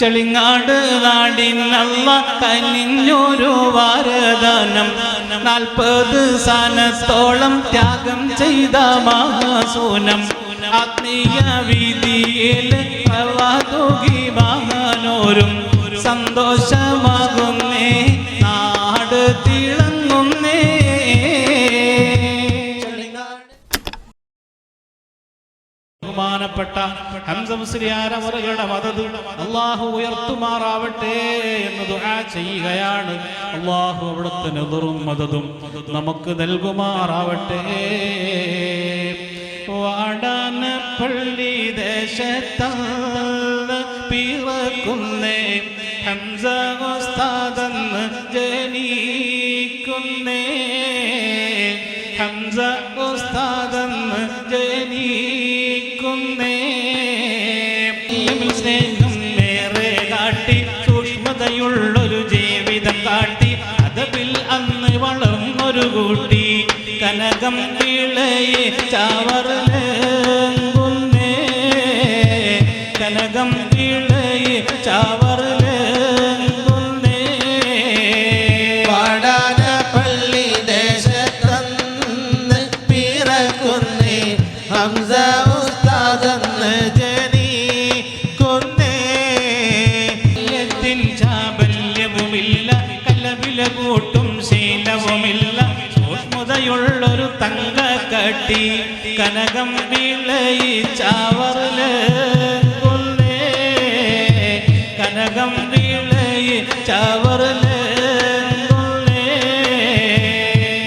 ചെളിങ്ങാട് നാടിനല്ല കനിഞ്ഞൊരു വാരദാനം. നാൽപ്പത് സാനത്തോളം ത്യാഗം ചെയ്ത മഹാസൂനം. ആത്മീയ വീതിയിൽ പ്രവാതുകി വാഹനോരും സന്തോഷമാകുന്നേ നാട് തിളങ്ങുന്നേ. ബഹുമാനപ്പെട്ട അള്ളാഹു ഉയർത്തുമാറാവട്ടെ എന്ന് ചെയ്യുകയാണ്. അള്ളാഹു അവിടുത്തെ മതതും നമുക്ക് നൽകുമാറാവട്ടെ. വാടാന പള്ളി പിറക്കുന്നേ. ഹംസ ജനിക്കുന്നേ. ജനിക്കുന്നേ. കനകം പിള്ളയെ ചാവറിലേങ്കുന്നേ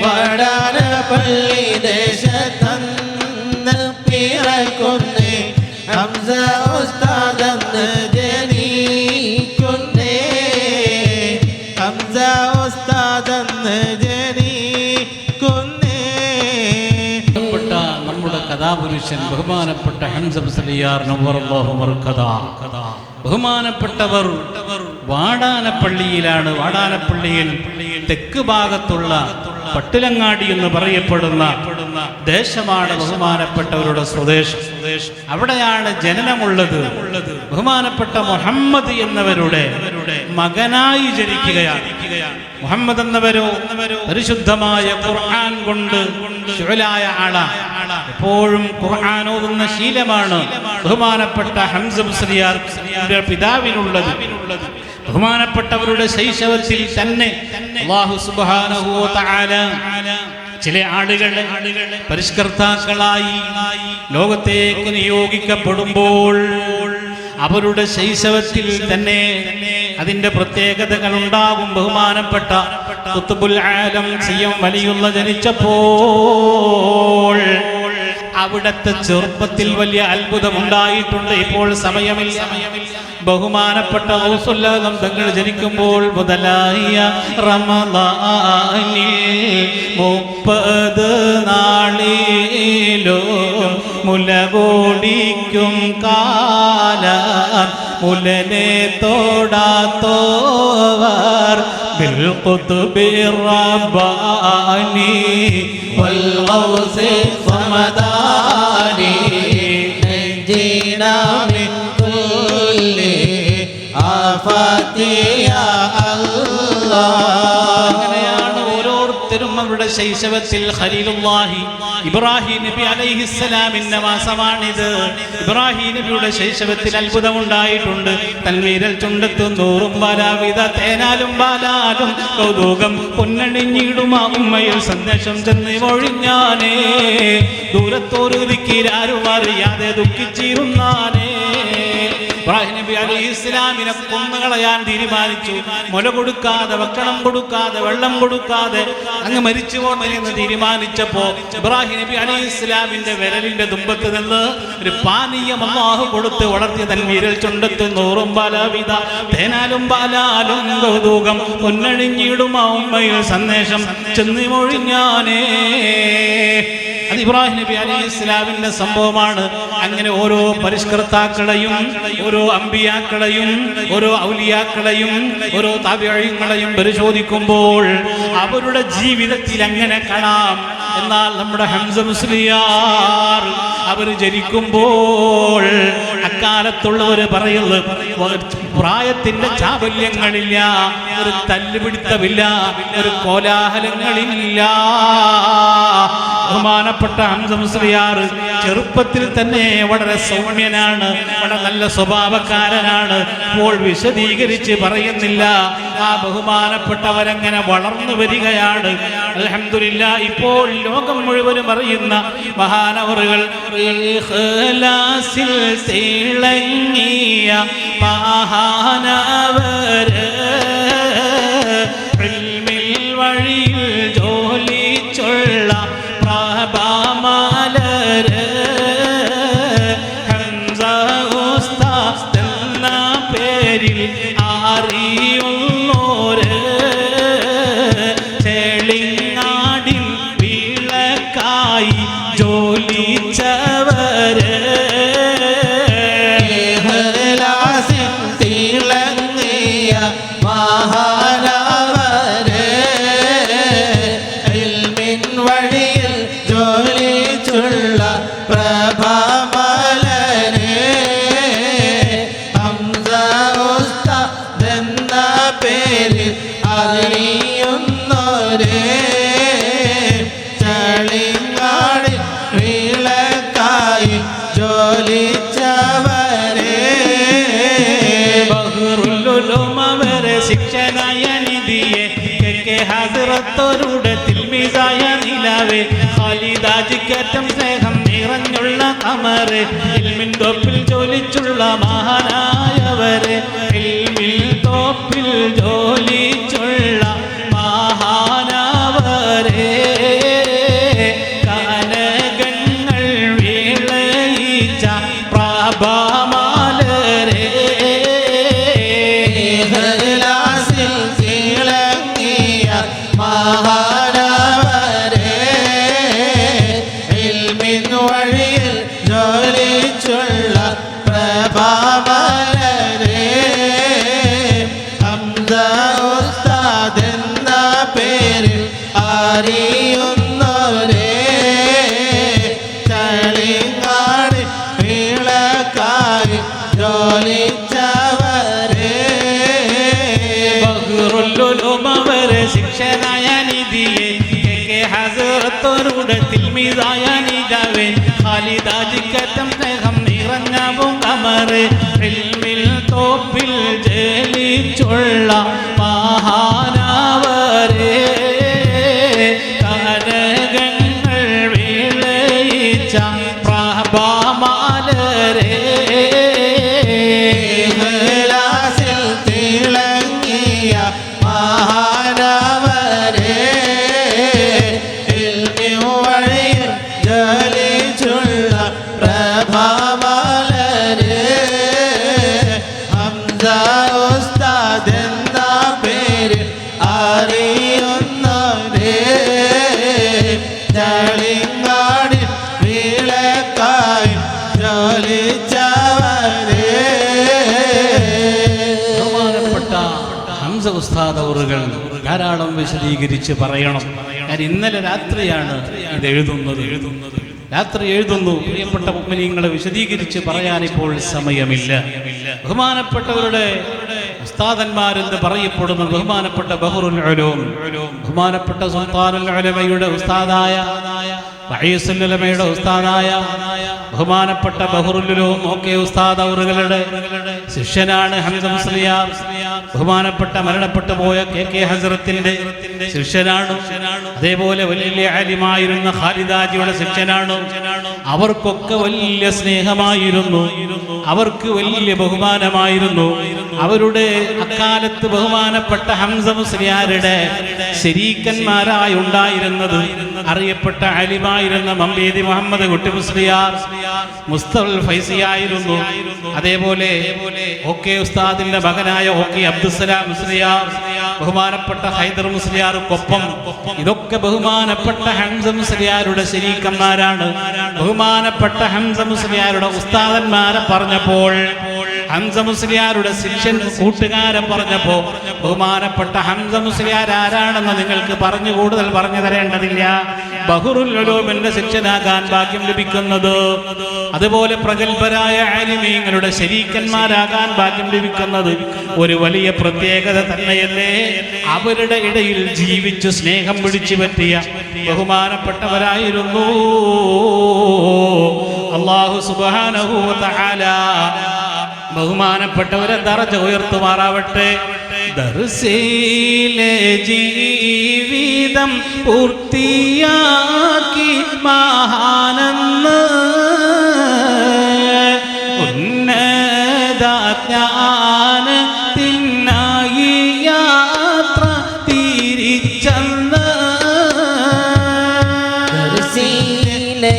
പാടാന പള്ളി ദേശത്തന്ന് പിറക്കുന്നേ ഹംസ ഉസ്താദന്ന് ജനിക്കുന്നേ. ഹംസ ഉസ്താദന്ന് ജനിക്കുന്നേ. ബഹുമാനപ്പെട്ട നമ്മുടെ കഥാപുരുഷൻ ബഹുമാനപ്പെട്ട ഹംസലിയാർ ബഹുമാനപ്പെട്ടവർ വാടാനപ്പള്ളിയിലാണ് വാടാനപ്പള്ളിയിൽ തെക്ക് ഭാഗത്തുള്ള പട്ടിലങ്ങാടി എന്ന് പറയപ്പെടുന്ന ദേശമാണ് ബഹുമാനപ്പെട്ടവരുടെ സ്വദേശം. അവിടെയാണ് ജനനമുള്ളത്. ബഹുമാനപ്പെട്ട മുഹമ്മദ് എന്നവരുടെ മകനായി ജനിക്കുകയാണ്. മുഹമ്മദ് എന്നവരോ പരിശുദ്ധമായ ഖുർആൻ കൊണ്ട് ശുഹലായ ആളാണ് എപ്പോഴും ഖുർആൻ ഓതുന്ന ശീലമാണ് ബഹുമാനപ്പെട്ട ഹംസ മുസ്ലിയാർ പിതാവിനുള്ളത്. ബഹുമാനപ്പെട്ടവരുടെ ശൈശവത്തിൽ തന്നെ ചില ആളുകളെ പരിഷ്കർത്താക്കളായി ലോകത്തേക്ക് നിയോഗിക്കപ്പെടുമ്പോൾ അവരുടെ ശൈശവത്തിൽ തന്നെ അതിന്റെ പ്രത്യേകതകൾ ഉണ്ടാകും. ബഹുമാനപ്പെട്ട കുത്തുബുൽ ആലം സിയം വലിയുള്ള ജനിച്ചപ്പോൾ അവിടത്തെ ചെറുപ്പത്തിൽ വലിയ അത്ഭുതമുണ്ടായിട്ടുണ്ട് ഇപ്പോൾ സമയമില്ല ബഹുമാനപ്പെട്ട ഔസുല്ലാദം തങ്ങൾ ജനിക്കുമ്പോൾ മുതലായ റമദാനിൽ മുപ്പത് നാളിലോ മുലകോടിക്കും കാല മുലനെ തോടാത്തോവർ بالقطب الرباني والغوث الصمداني അങ്ങനെയാണ് ഓരോരുത്തരും അവരുടെ ശൈശവത്തിൽ ഖലീലുല്ലാഹി ഇബ്രാഹിം നബി അലൈഹിസ്സലാമിന്റെ മാസമാണിത് ഇബ്രാഹിം നബിയുടെ ശൈശവത്തിൽ അത്ഭുതമുണ്ടായിട്ടുണ്ട്. തൻവീരൽ ചുണ്ടത്തും നൂറും ബാലാവിത തേനാലും ബാലാലും കൗതുകം പൊന്നണിഞ്ഞിടും ആ ഉമ്മയിൽ സന്ദേശം ചെന്ന് ഒഴിഞ്ഞാനേ ദൂരത്തോരു ദിക്കിലാരും അറിയാതെ ദുഃഖിച്ചിരുന്നാനേ. ഇബ്രാഹിം നബി അലി ഇസ്ലാമിനെ കൊന്നുകളയാൻ തീരുമാനിച്ചു. മുല കൊടുക്കാതെ ഭക്ഷണം കൊടുക്കാതെ വെള്ളം കൊടുക്കാതെ അങ്ങ് മരിച്ചു പോകണമെന്ന് തീരുമാനിച്ചപ്പോ ഇബ്രാഹിം നബി അലി ഇസ്ലാമിന്റെ വിരലിന്റെ തുമ്പത്ത് നിന്ന് ഒരു പാനീയം അള്ളാഹു കൊടുത്ത് വളർത്തിയ തൻ വിരൽ ചുണ്ടത്ത് നൂറും ബാലാവിധ തേനാലും പാലാലും കൗതുകം പൊന്നഴിഞ്ഞിടും സന്ദേശം ചെന്ന് മൊഴിഞ്ഞാനേ. അത് ഇബ്രാഹിം നബി അലി ഇസ്ലാമിന്റെ സംഭവമാണ്. അങ്ങനെ ഓരോ പരിഷ്കർത്താക്കളെയും ഓരോ അമ്പിയാക്കളെയും ഓരോ ഔലിയാക്കളെയും ഓരോ താവ്യങ്ങളെയും പരിശോധിക്കുമ്പോൾ അവരുടെ ജീവിതത്തിൽ അങ്ങനെ കാണാം? എന്നാൽ നമ്മുടെ ഹംസ മുസ്ലിയാർ അവർ ജനിക്കുമ്പോൾ അക്കാലത്തുള്ളവര് പറയുന്നത് പ്രായത്തിന്റെ ചാബല്യങ്ങളില്ല ഒരു തല്ലുപിടുത്തമില്ല ഒരു കോലാഹലങ്ങളില്ല. ബഹുമാനപ്പെട്ട ഹംസ മുസ്ലിയാർ ചെറുപ്പത്തിൽ തന്നെ വളരെ സൗമ്യനാണ് വളരെ നല്ല സ്വഭാവക്കാരനാണ്. ഇപ്പോൾ വിശദീകരിച്ച് പറയുന്നില്ല. ആ ബഹുമാനപ്പെട്ടവരങ്ങനെ വളർന്നു വരികയാണ്. അലഹമില്ല ഇപ്പോൾ ലോകം മുഴുവനും അറിയുന്ന മഹാനവറുകൾ. തിളങ്ങിയ മഹാനവര് ഖാലിദാജിക്കറ്റം സ്നേഹം നിറഞ്ഞുള്ള അമര്. ഇൽമിൻ തോപ്പിൽ ജോലിച്ചുള്ള മഹാനായവര്. ഇൽമിൽ തോപ്പിൽ ജോലിച്ചുള്ള മഹാനവരെ. കനകങ്ങൾ വിളയിച്ച പ്രഭാമാലരേ. ജലിച്ചുള്ള മഹാനാവരെ വിശദീകരിച്ച് പറയണം. ഞാൻ ഇന്നലെ രാത്രിയാണ് ഇത് എഴുതുന്നത്. രാത്രി എഴുതുന്നു. പ്രിയപ്പെട്ട മുഗ്മിനീങ്ങളെ വിശദീകരിച്ച് പറയാൻ ഇപ്പോൾ സമയമില്ല. ബഹുമാനപ്പെട്ടവരുടെ ഉസ്താദന്മാരെന്ന് പറയപ്പെടുന്ന? ബഹുമാനപ്പെട്ട ബഹറുൽ ബഹുമാനപ്പെട്ട സുൽത്താനുൽ അലമയുടെ ഉസ്താദായ വഹീസുല്ലമയുടെ ഉസ്താദായ ബഹുമാനപ്പെട്ട ബഹറുല്ലും ഒക്കെ ഉസ്താദ് അവറുകളുടെ ശിഷ്യനാണ് ഹംസം ബഹുമാനപ്പെട്ട മരണപ്പെട്ടു പോയ കെ കെ ഹസറത്തിന്റെ ശിഷ്യനാണ് അതേപോലെ വലിയ ആലിമായിരുന്ന ഖാലിദാജിയുടെ ശിഷ്യനാണ് അവർക്കൊക്കെ വലിയ സ്നേഹമായിരുന്നു അവർക്ക് വലിയ ബഹുമാനമായിരുന്നു. അവരുടെ അക്കാലത്ത് ബഹുമാനപ്പെട്ട ഹംസ മുസ്ലിയാരുടെ ശരീക്കന്മാരായി ഉണ്ടായിരുന്നത് അറിയപ്പെട്ട അലിമായിരുന്ന മമ്പേദി മുഹമ്മദ് കുട്ടി മുസ്ലിയാർ മുസ്തഫൽ ഫൈസിയായിരുന്നു അതേപോലെ ഓക്കെ ഉസ്താദിന്റെ മകനായ ഓക്കെ അബ്ദുസലാം മുസ്ലിയാർ ബഹുമാനപ്പെട്ട ഹൈദർ മുസ്ലിയാർ കൊപ്പം ഇതൊക്കെ ബഹുമാനപ്പെട്ട ഹംസ മുസ്ലിയാരുടെ ശരീക്കന്മാരാണ്. ബഹുമാനപ്പെട്ട ഹംസ മുസ്ലിയാരുടെ ഉസ്താദന്മാരെ പറഞ്ഞപ്പോൾ ഹംസ മുസ്ലിയാരുടെ ശിഷ്യൻ കൂട്ടുകാരെ പറഞ്ഞപ്പോ ബഹുമാനപ്പെട്ട ഹംസ മുസ്ലിയാർ ആരാണെന്ന് നിങ്ങൾക്ക് പറഞ്ഞു കൂടുതൽ പറഞ്ഞു തരേണ്ടതില്ല. ബഹുറുൽ ഉലൂമിന്റെ ശിക്ഷനാകാൻ ഭാഗ്യം ലഭിക്കുന്നത്. അതുപോലെ പ്രഗത്ഭരായ ആലിമീങ്ങളുടെ ശരീക്കന്മാരാകാൻ ഭാഗ്യം ലഭിക്കുന്നത് ഒരു വലിയ പ്രത്യേകത തന്നെയല്ലേ? അവരുടെ ഇടയിൽ ജീവിച്ചു സ്നേഹം പിടിച്ചു പറ്റിയ ബഹുമാനപ്പെട്ടവരായിരുന്നു. അള്ളാഹു സുബാനഹു ബഹുമാനപ്പെട്ടവരെ ദറജ ഉയർത്തുമാറാവട്ടെ. ദർശയിലെ ജീവിതം പൂർത്തിയാക്കി മഹാനെന്ന് ഉന്നതാജ്ഞാനത്തിനായി യാത്ര തിരിച്ചെന്ന്. ദർശീലെ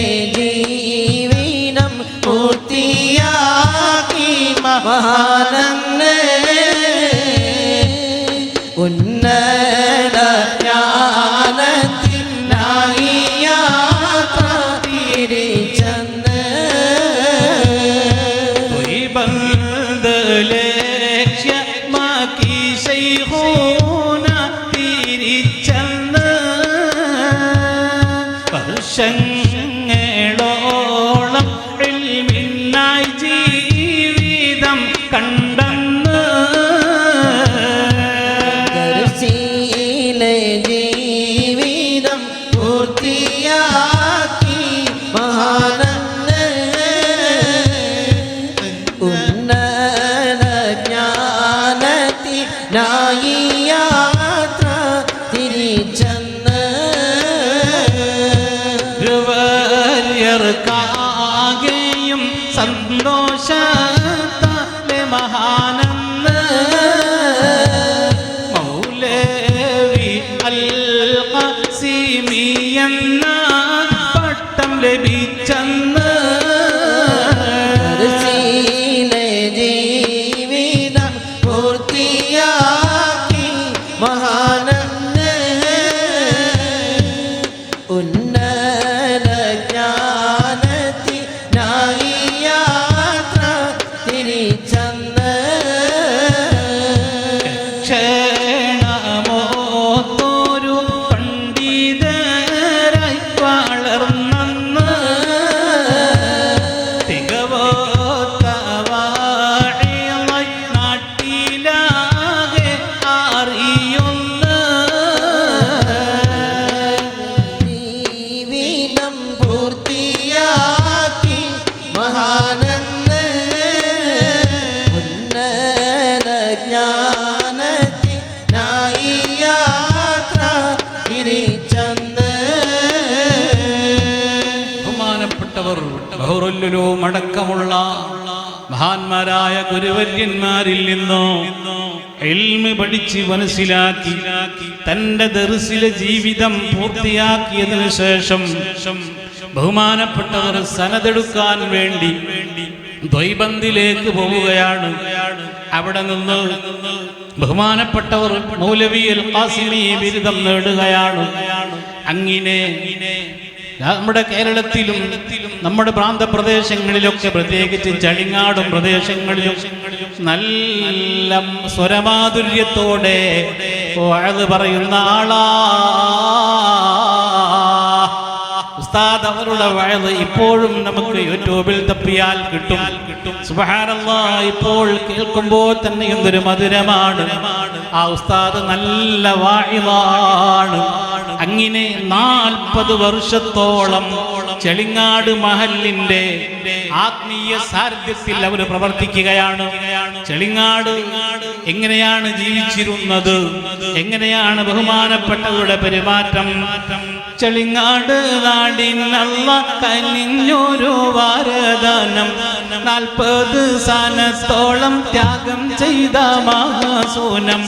নাই। എൽമ മനസ്സിലാക്കി തന്റെ ദർസിലെ ജീവിതം പൂർത്തിയാക്കിയതിനു ശേഷം ബഹുമാനപ്പെട്ടവർ സനതെടുക്കാൻ വേണ്ടി ദ്വൈബന്ദിലേക്ക് പോവുകയാണ്. അവിടെ നിന്ന് ബഹുമാനപ്പെട്ടവർ മൗലവിയിൽ ബിരുദം നേടുകയാണ്. അങ്ങനെ നമ്മുടെ കേരളത്തിലും നമ്മുടെ പ്രാന്തപ്രദേശങ്ങളിലൊക്കെ പ്രത്യേകിച്ച് ചടിങ്ങാടും പ്രദേശങ്ങളിലും നല്ല സ്വരമാധുര്യത്തോടെ പറയുന്ന ആളാ. ഉസ്താദ് അവരുടെ വയത് ഇപ്പോഴും നമുക്ക് യൂട്യൂബിൽ തപ്പിയാൽ കിട്ടും. കിട്ടും ഇപ്പോൾ കേൾക്കുമ്പോൾ തന്നെ എന്തൊരു മധുരമാണ്. ആ ഉസ്താദ് നല്ല വായുവാണ് അങ്ങനെ നാൽപ്പത് വർഷത്തോളം ചെളിങ്ങാട് മഹലിന്റെ ആത്മീയ സാരഥ്യത്തിൽ അവർ പ്രവർത്തിക്കുകയാണ്. ചെളിങ്ങാട് എങ്ങനെയാണ് ജീവിച്ചിരുന്നത്? എങ്ങനെയാണ് ബഹുമാനപ്പെട്ടവരുടെ പെരുമാറ്റം? ചെളിങ്ങാട് നാടിനല്ല കനിഞ്ഞൊരു വാരദാനം. നാൽപ്പത് സാനത്തോളം ത്യാഗം ചെയ്ത മഹാസൂനം.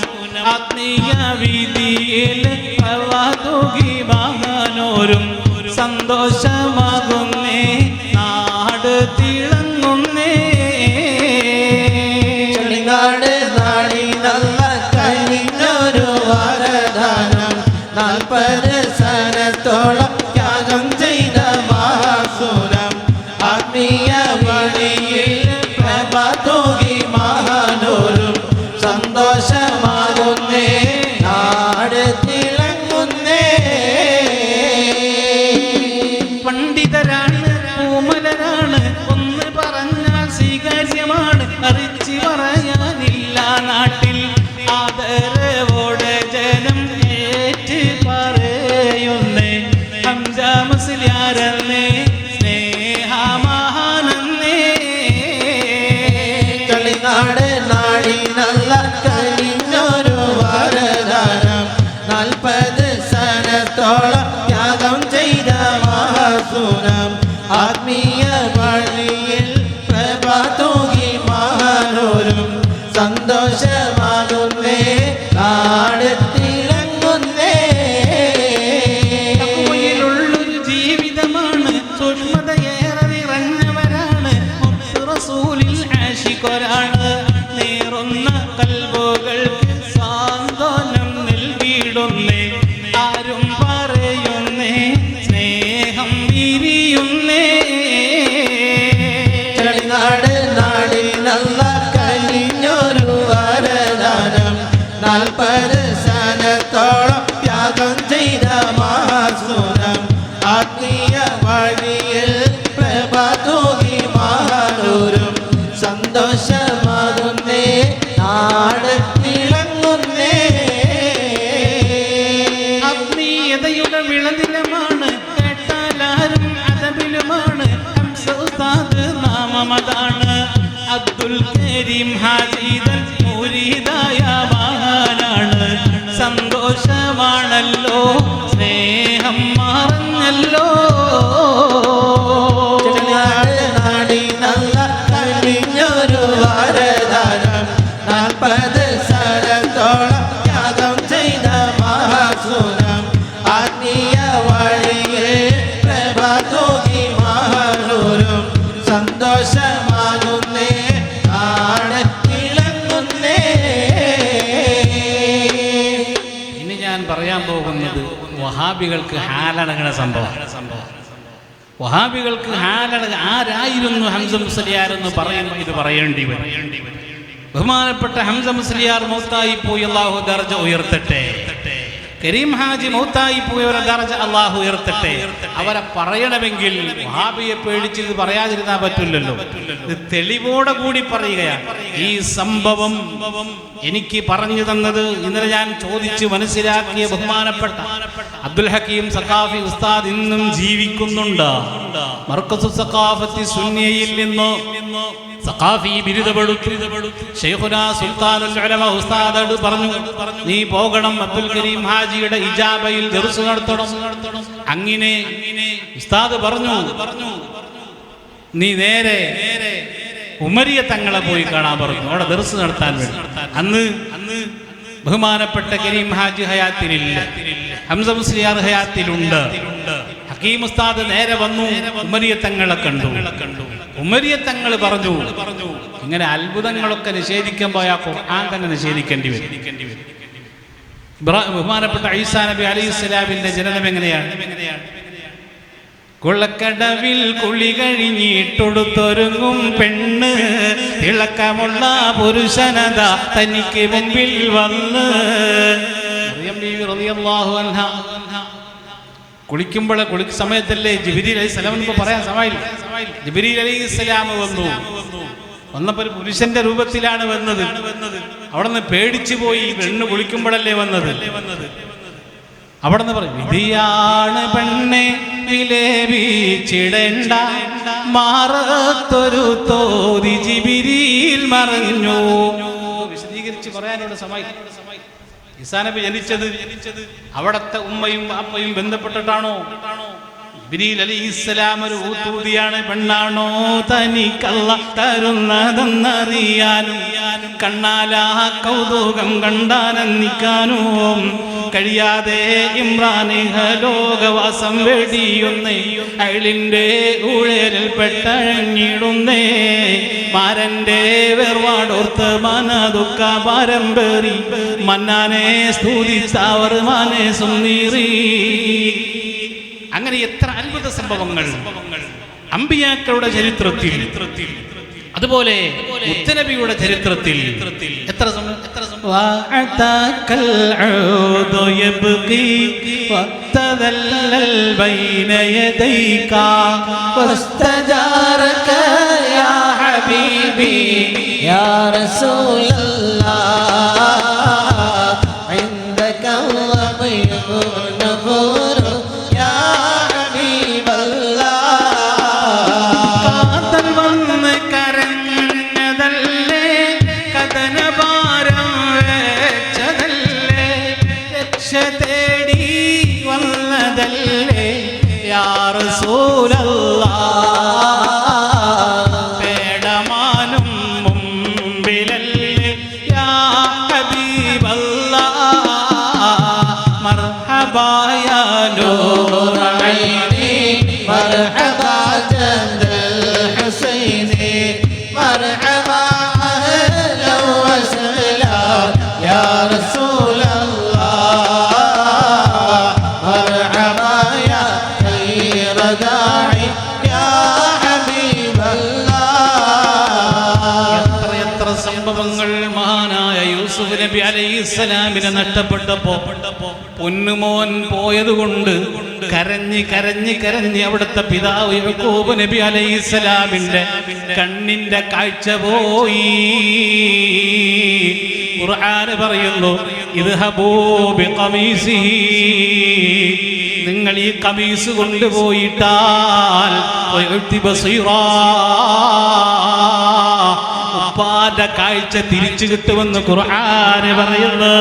ആത്മീയ വീതിയിൽ വാഹനോരും വാങ്ങാനോരും വഹാബികൾക്ക് ഹാലടങ്ങണ സംഭവം. വഹാബികൾക്ക് ഹാലട ആരായിരുന്നു ഹംസ മുസ്ലിയാർ എന്ന് പറയുമ്പോൾ ഇത് പറയേണ്ടി വരും. ബഹുമാനപ്പെട്ട ഹംസ മുസ്ലിയാർ മൗത്തായി പോയി അള്ളാഹു ദർജ ഉയർത്തട്ടെ. കരീം ഹാജി മൗത്തായി പോയി ദർജ അള്ളാഹു ഉയർത്തട്ടെ. അവരെ പറയണമെങ്കിൽ വഹാബിയെ പേടിച്ച് ഇത് പറയാതിരുന്നാൻ പറ്റില്ലല്ലോ. ഇത് തെളിവോടെ കൂടി പറയുകയാണ്. ഈ സംഭവം എനിക്ക് പറഞ്ഞു തന്നത് ഇന്നലെ ഞാൻ ചോദിച്ച് മനസ്സിലാക്കിയ ബഹുമാനപ്പെട്ട അബ്ദുൽ ഹക്കീം സഖാഫി ഉസ്താദ് ഇന്നും ജീവിക്കുന്നുണ്ട്. മർക്കസു സഖാഫത്തി സുന്നിയയിൽ നിന്ന് സഖാഫി ബിരുദപ്പെടുത്തു പറഞ്ഞു നീ പോകണം അബ്ദുൽ കരീം ഹാജിയുടെ ഇജാബയിൽ ദർസ് നടത്തണം. അങ്ങനെ ഉസ്താദ് പറഞ്ഞു പറഞ്ഞു നീ നേരെ ഉമരിയ തങ്ങളെ പോയി കാണാൻ പറഞ്ഞു. അവിടെ ദർസ് നടത്താൻ വേണ്ടി. അന്ന് അന്ന് ബഹുമാനപ്പെട്ട കരീം ഹാജി ഹയാത്തിനില്ല. ഹംസ മുസ്ലിയാർ ഹയാത്തിലുണ്ട്. ഹക്കീം ഉസ്താദ് നേരെ വന്നു ഉമരിയ തങ്ങളെ കണ്ടു. ഉമരിയ തങ്ങൾ പറഞ്ഞു പറഞ്ഞു. ഇങ്ങനെ അത്ഭുതങ്ങളൊക്കെ നിഷേധിക്കാൻ പോയാൽ ഖുർആൻ തന്നെ നിഷേധിക്കേണ്ടി വരും. ബഹുമാനപ്പെട്ട ഐസാ നബി അലി സ്വലാമിന്റെ ജനനം എങ്ങനെയാണ്? കുളക്കടവിൽ കുളി കഴിഞ്ഞിട്ടൊടുത്തൊരുങ്ങും പെണ്ണ്. തിളക്കമുള്ള പുരുഷനത തനിക്ക് മുമ്പിൽ വന്ന്. കുളിക്കുമ്പോൾ കുളിക്കുന്ന സമയത്തല്ലേ ജിബിരി അലൈഹി സ്വലാം പറയാൻ സമയമില്ല. ജിബിരി അലൈഹി സ്വലാം വന്നു. വന്നപ്പോ ഒരു പുരുഷന്റെ രൂപത്തിലാണ് വന്നത്. അവിടെ നിന്ന് പേടിച്ചു പോയി പെണ്ണ് കുളിക്കുമ്പോഴല്ലേ വന്നത്. അവിടെ നിന്ന് പറയും വിധിയാണ് പെണ്ണെ വിലേപിച്ചിടേണ്ട മാറത്തൊരു തോതി ജിബിരിയിൽ മറഞ്ഞു. വിശദീകരിച്ച് പറയാനുള്ള സമയം. ഇസാനബി ജനിച്ചത് അവിടത്തെ ഉമ്മയും അമ്മയും ബന്ധപ്പെട്ടിട്ടാണോ? ജിബ്രീൽ അലി ഇസ്ലാം ഒരു ഊത്തൂതിയാണ്. പെണ്ണാണോ തനിക്കല്ല തരുന്നതെന്നറിയാനും കണ്ണാലാ കൗതുകം കണ്ടാനന്ദിക്കാനും കഴിയാതെ ഇമ്രാന് ലോകവാസം വെടിയുന്നേ അഴിലിന്റെ ഊഴലിൽ പെട്ടഴഞ്ഞിടുന്നേ. മാരന്റെ വെർവാടോർത്ത് മനതുക്ക പാരമ്പരി മന്നാനെ സ്തുതിച്ചവർ മാനെ സുന്നീറി അങ്ങനെ എത്ര അത്ഭുത സംഭവങ്ങൾ. അമ്പിയാക്കളുടെ ചരിത്രത്തിൽ അതുപോലെ ഉത്തരവിയുടെ ചരിത്രത്തിൽ. എത്ര എത്ര സംഭവം? വന്നതല്ലേ യാ റസൂലല്ലാഹ് നബി അലൈഹി ഇസ്ലാമിനെ നഷ്ടപ്പെട്ടപ്പോ പൊന്നുമോൻ പോയതുകൊണ്ട് കരഞ്ഞ് കരഞ്ഞ് കരഞ്ഞ് അവിടുത്തെ പിതാവ് യഹൂബ് നബി അലൈഹിസ്സലാമിന്റെ കണ്ണിന്റെ കാഴ്ച പോയി ഖുർആന് പറയുന്നു ഇത് ഹബൂബി ഖമീസി നിങ്ങൾ ഈ കമീസ് കൊണ്ടുപോയിട്ടാൽ ബസീറാ. ഉപ്പാന്റെ കാഴ്ച തിരിച്ചു കിട്ടുമെന്ന് ഖുർആാന് പറയുന്നു.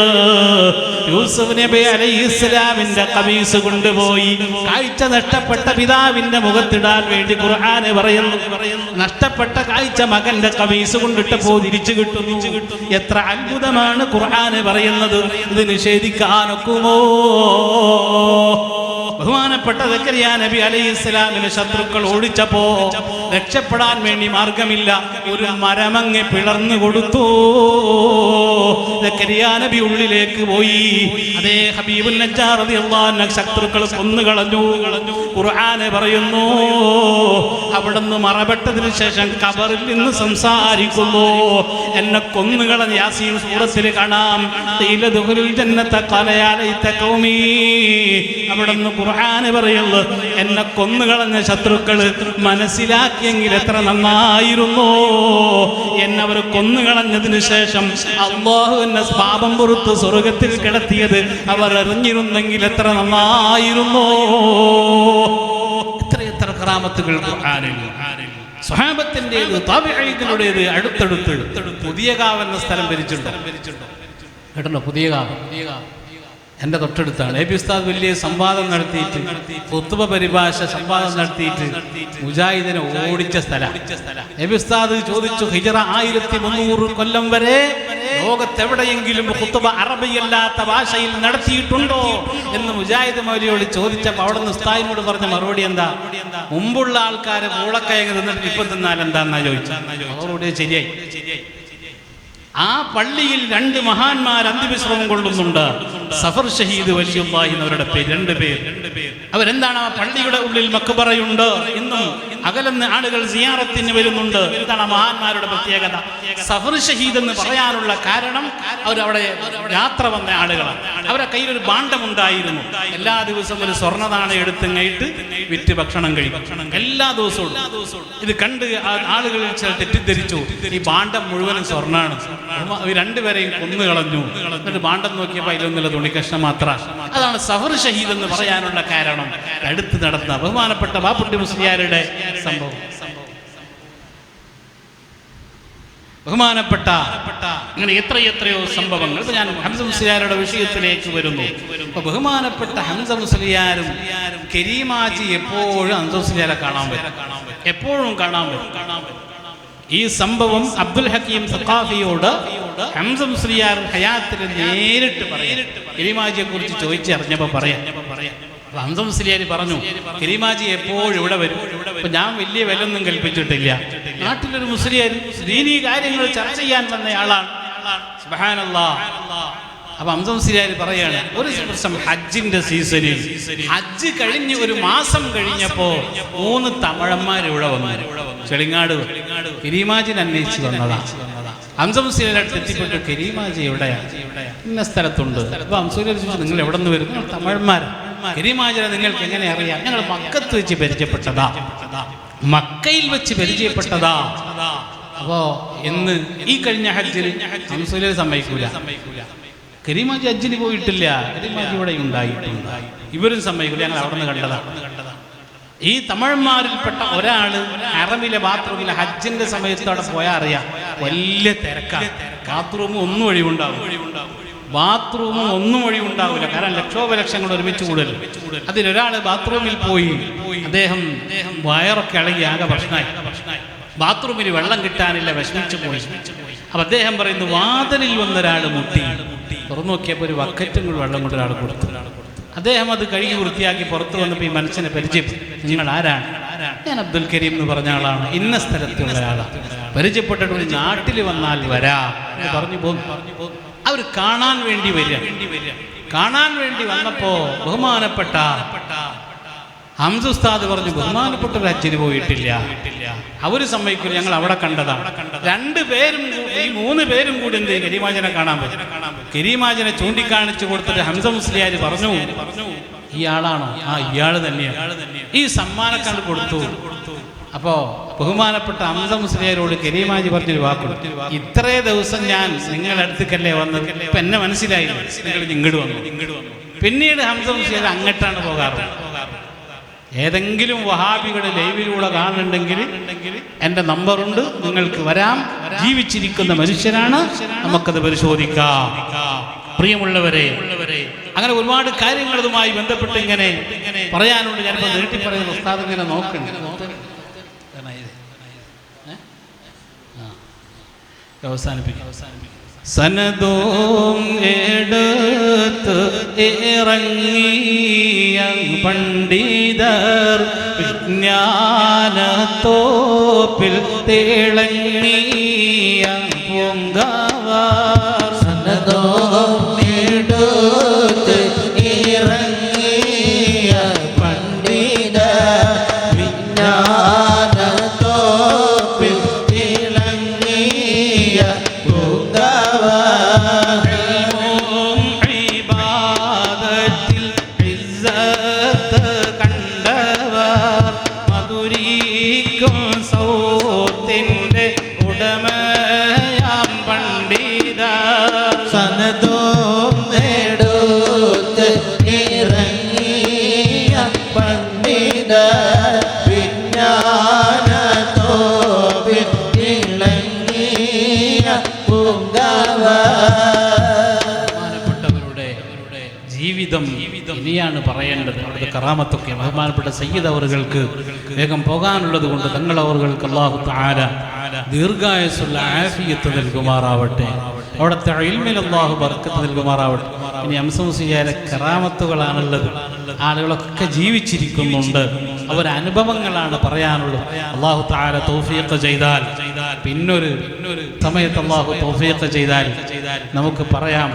യൂസുഫ് നബി അലൈഹി ഇസ്ലാമിന്റെ കമീസ് കൊണ്ടുപോയി കാഴ്ച നഷ്ടപ്പെട്ട പിതാവിന്റെ മുഖത്തിടാൻ വേണ്ടി ഖുർആാന് പറയുന്നു. നഷ്ടപ്പെട്ട കാഴ്ച മകന്റെ കമീസ് കൊണ്ടിട്ടപ്പോ തിരിച്ചു കിട്ടുന്നു. എത്ര അത്ഭുതമാണ് ഖുർആാന് പറയുന്നത്. ഇത് നിഷേധിക്കാനൊക്കുമോ? ബഹുമാനപ്പെട്ട ദക്കരിയ നബി അലൈഹി ഇസ്ലാമിലെ ശത്രുക്കൾ ഓടിച്ചപ്പോ രക്ഷപ്പെടാൻ വേണ്ടി മാർഗമില്ല. ഒരു മരമങ്ങ് പിളർന്നു കൊടുത്തു. ദക്കരിയ നബി ഉള്ളിലേക്ക് പോയി. അതേ ഹബീബുൽ ശത്രുക്കൾ കൊന്നു കളഞ്ഞു കൊന്നുകളഞ്ഞു. ഖുർആന് പറയുന്നു അവിടുന്ന് മറപെട്ടതിന് ശേഷം കബറിൽ നിന്ന് സംസാരിക്കുന്നു. എന്നെ കൊന്നുകള യാസീൻ സൂറത്തിൽ കാണാം. "ഖീല ദുഖുലുൽ ജന്നത ഖാല യാ ലൈത ഖൗമീ." അവിടുന്ന് പറയുന്നു എന്നെ കൊന്നുകളഞ്ഞ ശത്രുക്കൾ മനസ്സിലാക്കിയെങ്കിൽ എത്ര നന്നായിരുന്നു. എന്നവർ കൊന്നുകളഞ്ഞതിന് ശേഷം അള്ളാഹു എന്നെ പാപം പുറത്ത് സ്വർഗത്തിൽ കിടത്തിയത് അവർ അറിഞ്ഞിരുന്നെങ്കിൽ എത്ര നന്നായിരുന്നു. എത്രയെത്ര ക്രാമത്തുകൾ താബികളുടേത് അടുത്തടുത്ത് പുതിയ കാവെന്ന സ്ഥലം ഭരിച്ചിട്ടുണ്ടോ? കേട്ടല്ലോ പുതിയ കാവ് എന്റെ തൊട്ടടുത്താണ്. എ പി ഉസ്താദ് വലിയ സംവാദം നടത്തിയിട്ട് കുത്തുബ പരിഭാഷ സംവാദം നടത്തിയിട്ട് മുജാഹിദിനെ ഓടിച്ച സ്ഥലം. എ പി ഉസ്താദ് ചോദിച്ചു ഹിജറ ആയിരത്തി മുന്നൂറ് കൊല്ലം വരെ ലോകത്തെവിടെയെങ്കിലും കുത്തുബ അറബിയല്ലാത്ത ഭാഷയിൽ നടത്തിയിട്ടുണ്ടോ എന്ന് മുജാഹിദ് മൗലിയോട് ചോദിച്ചപ്പോൾ അവിടെ നിന്ന് ഉസ്താദിനോട് പറഞ്ഞ മറുപടി എന്താ? മുമ്പുള്ള ആൾക്കാരെ മൂളക്കയങ്ങ് തിന്നിട്ട് ഇപ്പം തിന്നാൽ എന്താന്നാ ചോദിച്ചു അവരോട് ശരിയായി. ആ പള്ളിയിൽ രണ്ട് മഹാന്മാർ അന്തിവിശ്രമം കൊള്ളുന്നുണ്ട്. സഫർ ഷഹീദ് വലിയുള്ളാഹി എന്നവരുടെ പേര് രണ്ട് പേർ അവരെന്താണ് ആ പള്ളിയുടെ ഉള്ളിൽ മക്കബറയുണ്ട് ഇന്നും അകലെന്ന് ആളുകൾ സിയാറത്തിന് വരുന്നുണ്ട്. ആ മഹാന്മാരുടെ പ്രത്യേകത. സഫർ ഷഹീദ് എന്ന് പറയാനുള്ള കാരണം അവരവിടെ യാത്ര വന്ന ആളുകളാണ്. അവരുടെ കയ്യിൽ ഒരു ഭാണ്ഡമുണ്ടായിരുന്നു. എല്ലാ ദിവസവും ഒരു സ്വർണതാണ് എടുത്തങ്ങയിട്ട് വിറ്റ് ഭക്ഷണം കഴിക്കും. എല്ലാ ദിവസവും. ഇത് കണ്ട് ആളുകൾ ചില തെറ്റിദ്ധരിച്ചു. ഈ ഭാണ്ഡം മുഴുവനും സ്വർണാണ്. രണ്ടുപേരെയും കൊന്നു കളഞ്ഞു എന്നിട്ട് ഭാണ്ഡം നോക്കിയപ്പോൾ അതിലൊന്നുള്ള തുണിക്കഷ്ണം മാത്ര. അതാണ് സഹർ ഷഹീദ് എന്ന് പറയാനുള്ള കാരണം. അടുത്ത് നടന്ന ബഹുമാനപ്പെട്ട ബാപ്പുട്ടി മുസ്ലിയാരുടെ സംഭവം. ബഹുമാനപ്പെട്ട അങ്ങനെ എത്ര എത്രയോ സംഭവങ്ങൾ. ഇപ്പൊ ഞാൻ ഹംസ മുസ്ലിയാരുടെ വിഷയത്തിലേക്ക് വരുന്നു. അപ്പൊ ബഹുമാനപ്പെട്ട ഹംസ മുസ്ലിയാരും കരീമാജി എപ്പോഴും ഹംസ മുസ്ലിയാരെ കാണാൻ വരും. എപ്പോഴും കാണാൻ വരും. ഈ സംഭവം അബ്ദുൽ ഹക്കീം സഖാഫിയോട് ഹംസ ശ്രീയാർ ഹയാത്തിൽ നേരിട്ട് പറയാം. കരീമാജിയെ കുറിച്ച് ചോദിച്ചറിഞ്ഞപ്പോ പറയാം. ഹംസം ശ്രീയാരി പറഞ്ഞു കിരിമാജി എപ്പോഴും ഇവിടെ വരും. അപ്പൊ ഞാൻ വലിയ വിലൊന്നും കൽപ്പിച്ചിട്ടില്ല. നാട്ടിലൊരു മുസ്ലിയാർ ദീനീ കാര്യങ്ങൾ ചർച്ച ചെയ്യാൻ വന്നയാളാണ്. അപ്പൊ ഹംസം മുസ്ലിയാർ പറയാണ് ഒരു ദിവസം ഹജ്ജിന്റെ സീസണിൽ ഹജ്ജ് കഴിഞ്ഞ് ഒരു മാസം കഴിഞ്ഞപ്പോ മൂന്ന് തമിഴന്മാർ ഇവിടെ വന്നു. ചെളിങ്ങാട് കിരീമാജിനെ അന്വേഷിച്ച് വന്നതാ. ഹംസമുസ്ലിയുടെ അടുത്ത് എത്തിപ്പെട്ടു കരീമാജി എവിടെയാണ് ഇന്ന സ്ഥലത്തുണ്ട്. അപ്പൊ ഹംസൂലിനെ ചോദിച്ചു നിങ്ങൾ എവിടെ നിന്ന് വരുന്നു "ഞങ്ങൾ തമിഴന്മാർ കരീമാജിനെ നിങ്ങൾക്ക് എങ്ങനെ അറിയാം? ഞങ്ങൾ മക്കത്ത് വെച്ച് പരിചയപ്പെട്ടതാ. മക്കയിൽ വെച്ച് പരിചയപ്പെട്ടതാ. അപ്പോ ഇന്ന് ഈ കഴിഞ്ഞ ഹജ്ജിൽ ഹംസൂലിനെ സമ്മതിക്കൂല. കരീമാജി ഹജ്ജിന് പോയിട്ടില്ല. കരീമാജി ഇവിടെ ഉണ്ടായിട്ടുണ്ട്. ഇവരും സമ്മതിക്കൂല. ഞങ്ങൾ അവിടെ നിന്ന് കണ്ടതാണ് ഈ തമിഴന്മാരിൽപ്പെട്ട ഒരാൾ അറബിലെ ബാത്റൂമിൽ ഹജ്ജിന്റെ സമയത്ത് അവിടെ പോയാൽ അറിയാം വലിയ തിരക്കാണ് ബാത്റൂമും ഒന്നും ഒഴിവുണ്ടാവും ബാത്റൂമും ഒന്നും വഴി ഉണ്ടാവില്ല കാരണം ലക്ഷോപലക്ഷങ്ങൾ ഒരുമിച്ച് കൂടുതൽ അതിലൊരാൾ ബാത്റൂമിൽ പോയി അദ്ദേഹം വയറൊക്കെ ഇളകി ആകെ പ്രശ്നമായി. ബാത്റൂമിൽ വെള്ളം കിട്ടാനില്ല വിഷമിച്ചു പോയി. അപ്പൊ അദ്ദേഹം പറയുന്നു വാതിലിൽ വന്നൊരാൾ മുട്ടി. തുറന്നു നോക്കിയപ്പോൾ ഒരു ബക്കറ്റും വെള്ളം കൊണ്ട് ഒരാൾ കൊടുത്തു. അദ്ദേഹം അത് കഴുകി വൃത്തിയാക്കി പുറത്തു വന്നപ്പോൾ ഈ മനുഷ്യനെ പരിചയപ്പെട്ടു. നിങ്ങൾ ആരാണ്? ഞാൻ അബ്ദുൽ കരീം എന്ന് പറഞ്ഞ ആളാണ്. ഇന്ന സ്ഥലത്തുള്ള ആളാണ് പരിചയപ്പെട്ടിട്ട് ഒരു നാട്ടിൽ വന്നാൽ വരാ പറഞ്ഞു പോകും. അവർ കാണാൻ വേണ്ടി വരിക. കാണാൻ വേണ്ടി വന്നപ്പോ ബഹുമാനപ്പെട്ട ഹംസ ഉസ്താദ് പറഞ്ഞു ബഹുമാനപ്പെട്ട ഒരു അച്ഛന് പോയിട്ടില്ല. അവർ സമ്മതിക്കില്ല ഞങ്ങൾ അവിടെ കണ്ടതാണ് രണ്ട് പേരും ഈ മൂന്ന് പേരും കൂടി എന്ത് കരിമാചനെ കരീമാജനെ കാണാൻ പറ്റും. കരിമാചനെ ചൂണ്ടിക്കാണിച്ചു കൊടുത്തിട്ട് ഹംസ മുസ്ലിയാർ പറഞ്ഞു ഇയാളാണോ? ആ ഇയാൾ തന്നെയാണ് ഈ സമ്മാനക്കാർ കൊടുത്തു. അപ്പോ ബഹുമാനപ്പെട്ട ഹംസ മുസ്ലിയാരോട് കരീമാജി പറഞ്ഞൊരു വാക്കുണ്ട്. ഇത്രേ ദിവസം ഞാൻ നിങ്ങളുടെ അടുത്തേക്കല്ലേ വന്നത്? ഇപ്പൊ എന്നെ മനസ്സിലായില്ല? നിങ്ങൾ ഇങ്ങോട്ട് വന്നു. പിന്നീട് ഹംസ മുസ്ലിയാർ അങ്ങോട്ടാണ് പോകാറ്. ഏതെങ്കിലും വഹാബികളെ ലൈവിലൂടെ കാണുന്നുണ്ടെങ്കിൽ എന്റെ നമ്പറുണ്ട്. നിങ്ങൾക്ക് വരാം. ജീവിച്ചിരിക്കുന്ന മനുഷ്യരാണ്. നമുക്കത് പരിശോധിക്കാം. പ്രിയമുള്ളവരെ അങ്ങനെ ഒരുപാട് കാര്യങ്ങൾ ഇതുമായി ബന്ധപ്പെട്ട് ഇങ്ങനെ പറയാനുണ്ട്. ഞാനിപ്പോൾ നീട്ടി പറയുന്ന ഉസ്താദ് ഇങ്ങനെ നോക്കണ്ടേ. അവസാനിപ്പിക്കും അവസാനിപ്പിക്കും. സനദോം എടുത്ത് ഇറങ്ങിയ പണ്ഡിതർ വിജ്ഞാനത്തോപ്പിൽ തിളങ്ങിയ മധുരിക്കും സൗത്തിന്റെ ഇനിയാണ് പറയേണ്ടത്. അവിടുത്തെ കറാമത്തൊക്കെ ബഹുമാനപ്പെട്ട സയ്യിദ് അവറുകൾക്ക് വേഗം പോകാനുള്ളത് കൊണ്ട് തങ്ങൾ അവറുകൾക്ക് അള്ളാഹു താര ദീർഘായുസുള്ള ആഫിയത്ത് നൽകുമാറാവട്ടെ. അവിടുത്തെ ഇൽമിൽ അള്ളാഹു ബർക്കത്ത് നൽകുമാറാവട്ടെ. ഇനി അംസംസിയായ കറാമത്തുകളാണുള്ളത്. ആളുകളൊക്കെ ജീവിച്ചിരിക്കുന്നുണ്ട്. അവർ അനുഭവങ്ങളാണ് പറയാനുള്ളത്. അള്ളാഹു താര തൗഫീഖ് ചെയ്താൽ പിന്നൊരു സമയത്ത് അള്ളാഹു തൗഫീഖ് ചെയ്താൽ നമുക്ക് പറയാം.